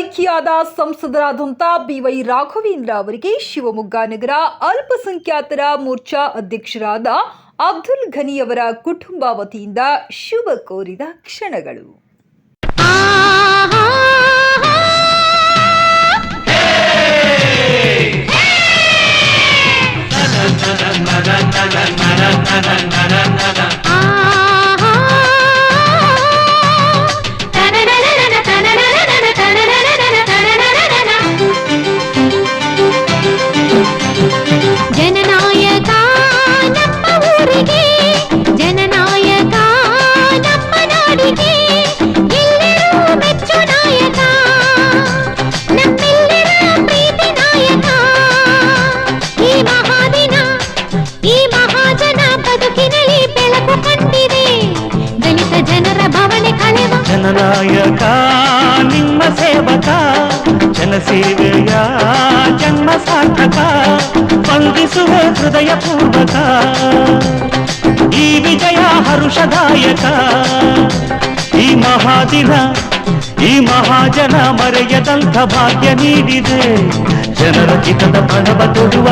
ಜಿಲ್ಲೆಯಾದ ಸಂಸದರಾದಂಥ B Y Raghavendra ಅವರಿಗೆ ಶಿವಮೊಗ್ಗ ನಗರ ಅಲ್ಪಸಂಖ್ಯಾತರ ಮೋರ್ಚಾ ಅಧ್ಯಕ್ಷರಾದ ಅಬ್ದುಲ್ ಘನಿ ಅವರ ಕುಟುಂಬ ವತಿಯಿಂದ ಶುಭ ಕೋರಿದ ಕ್ಷಣಗಳು. ಸೇವಕ ಜನಸೇವೆಯ ಜನ್ಮ ಸಾರ್ಥಕ ವಂದಿಸುವ ಹೃದಯ ಪೂರ್ವಕ ಈ ವಿಜಯ ಹರುಷದಾಯಕ ಈ ಮಹಾದಿನ ಈ ಮಹಾಜನ ಮರೆಯದಂಥ ಭಾಗ್ಯ ನೀಡಿದೆ ಜನರ ಹಿತದ ಪಣವ ತೊಡುವ